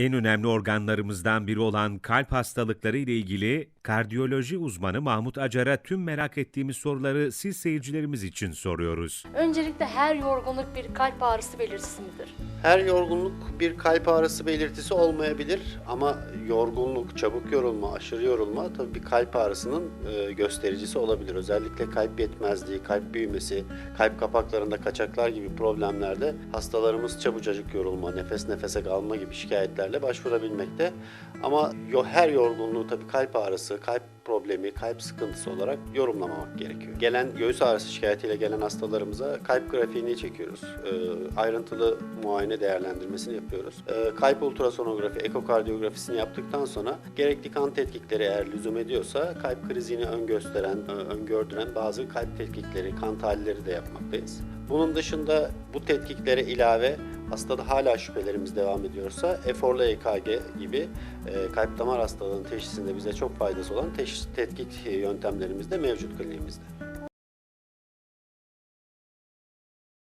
En önemli organlarımızdan biri olan kalp hastalıkları ile ilgili kardiyoloji uzmanı Mahmut Acar'a tüm merak ettiğimiz soruları siz seyircilerimiz için soruyoruz. Öncelikle her yorgunluk bir kalp ağrısı belirtisi midir? Her yorgunluk bir kalp ağrısı belirtisi olmayabilir ama yorgunluk, çabuk yorulma, aşırı yorulma tabii bir kalp ağrısının e, göstericisi olabilir. Özellikle kalp yetmezliği, kalp büyümesi, kalp kapaklarında kaçaklar gibi problemlerde hastalarımız çabucacık yorulma, nefes nefese kalma gibi şikayetlerle başvurabilmekte. Ama her yorgunluğu tabii kalp ağrısı, kalp problemi, kalp sıkıntısı olarak yorumlamamak gerekiyor. Gelen göğüs ağrısı şikayetiyle gelen hastalarımıza kalp grafiğini çekiyoruz. Ee, ayrıntılı muayene değerlendirmesini yapıyoruz. Ee, kalp ultrasonografi, ekokardiyografisini yaptıktan sonra gerekli kan tetkikleri eğer lüzum ediyorsa kalp krizini ön e, öngördüren bazı kalp tetkikleri, kan tahlilleri de yapmaktayız. Bunun dışında bu tetkiklere ilave hastada hala şüphelerimiz devam ediyorsa eforlu EKG gibi e, kalp damar hastalığının teşhisinde bize çok faydası olan teşhis, tetkik yöntemlerimiz de mevcut kliniğimizde.